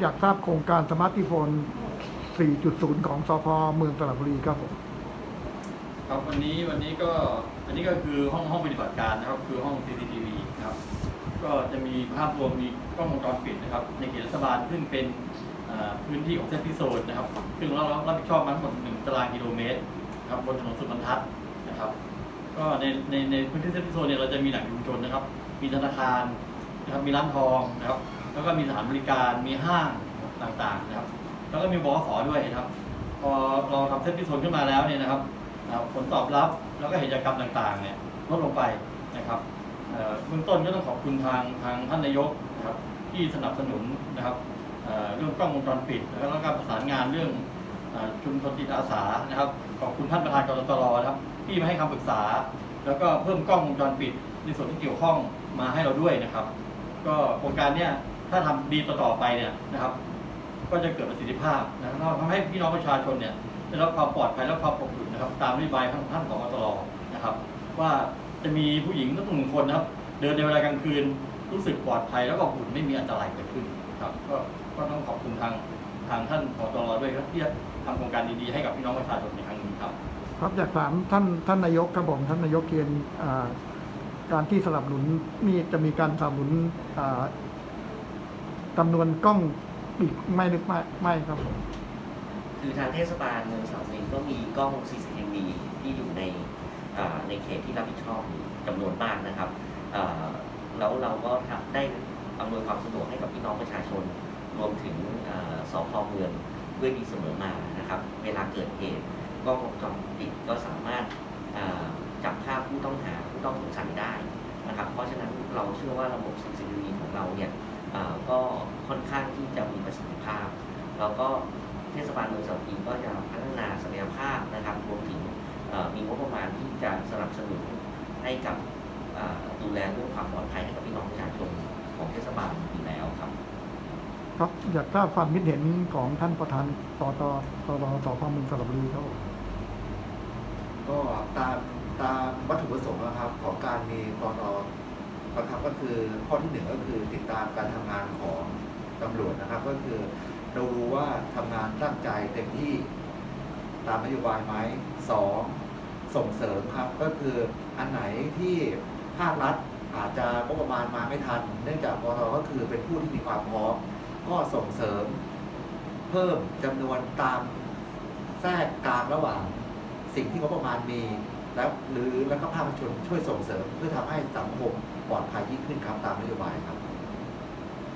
อยากทราบโครงการสมาร์ทโฟน 4.0 ของสพเมืองสระบุรีครับผมครับวันนี้วันนี้ก็อันนี้ก็คือห้องห้องปฏิบัติการนะครับคือห้อง CCTV นะครับก็จะมีภาพรวมมีกล้องวงจรปิดนะครับ ในเขตเทศบาลซึ่งเป็นพื้นที่ของเซฟพิโซนนะครับ ซึ่งเรารับผิดชอบมาทั้งหมด1ตารางกิโลเมตรนะครับบนถนนสุบรรทัดนะครับ ก็ในในในพื้นที่เซฟพิโซนเนี่ยเราจะมีแหล่งชุมชนนะครับ มีธนาคารนะครับมีร้านทองนะครับ แล้วก็มีสถานบริการมีห้างต่างๆนะครับ แล้วก็มีบขสอด้วยนะครับ พอเราทำเซฟพิโซนขึ้นมาแล้วเนี่ยนะครับผลตอบรับแล้วก็เหตุการณ์ต่างๆเนี่ยลดลงไปนะครับเบื้องต้นก็ต้องขอบคุณทางทางท่านนายกนะครับที่สนับสนุนนะครับเรื่องกล้องวงจรปิด แล้วก็การประสานงานเรื่องชุมชนจิตอาสานะครับ ขอบคุณท่านประธานกรตรนะครับ ที่มาให้คำปรึกษา แล้วก็เพิ่มกล้องวงจรปิด ในส่วนที่เกี่ยวข้องมาให้เราด้วยนะครับ ก็โครงการเนี้ย ถ้าทำดีต่อๆไปเนี่ยนะครับ ก็จะเกิดประสิทธิภาพนะครับทำให้พี่น้องประชาชนเนี่ยได้รับความปลอดภัยและความอบอุ่นนะครับ ตามนโยบายของท่านผองตรนะครับ ว่าจะมีผู้หญิงสักหนึ่งคนนะครับ เดินในเวลากลางคืนรู้สึกปลอดภัยแล้วก็อบอุ่นไม่มีอันตรายเกิดขึ้นครับก็ก็ต้องขอบคุณทางทางท่านผอตรด้วยครับที่ทำโครงการดีๆให้กับพี่น้องประชาชนในครั้งนี้ครับครับอยากถามท่านท่านนายกครับผมท่านนายกเกียนการที่สนับสนุนมีจะมีการสนับสนุน จำนวนกล้องอีกไม่หรือไม่ไม่ครับผม คือทางเทศบาลเมืองสระบุรีก็มีกล้อง CCTV ที่อยู่ในอ่าในเขตที่รับผิดชอบอยู่จำนวนมากนะครับอ่าแล้วเราก็ทำได้อำนวยความสะดวกให้กับพี่น้องประชาชน รวมถึงอ่าสพเมืองด้วยดีเสมอมานะครับ เวลาเกิดเหตุกล้องวงจรปิดก็สามารถอ่าจับภาพผู้ต้องหาผู้ต้องสงสัยได้นะครับ เพราะฉะนั้นเราเชื่อว่าระบบ CCTV ของเราเนี่ยอ่าก็ ค่อนข้างที่จะมีประสิทธิภาพแล้วก็เทศบาลเมืองสระบุรีก็จะพัฒนาศักยภาพนะครับรวมถึงเอ่อมีงบประมาณที่จะสนับสนุนให้กับเอ่อดูแลเรื่องความปลอดภัยให้กับพี่น้องประชาชนของเทศบาลอยู่แล้วครับครับอยากทราบความคิดเห็นของท่านประธานตตตรสพเมืองสระบุรีครับผมก็ตามตามวัตถุประสงค์นะครับของการมีกรนะครับก็คือข้อที่หนึ่งก็คือติดตามการทำงานของ ตำรวจนะครับ ก็คือเรารู้ว่าทำงานตั้งใจเต็มที่ตามนโยบายไหมสองส่งเสริมครับก็คืออันไหนที่ภาครัฐอาจจะงบประมาณมาไม่ทัน เนื่องจากกรก็คือเป็นผู้ที่มีความพร้อมก็ส่งเสริม เพิ่มจำนวนตามแทรกกลางระหว่าง สิ่งที่งบประมาณมี แล้วหรือแล้วก็ภาคประชาชนช่วยส่งเสริมเพื่อทำให้สังคมปลอดภัยยิ่งขึ้นครับตามนโยบายครับ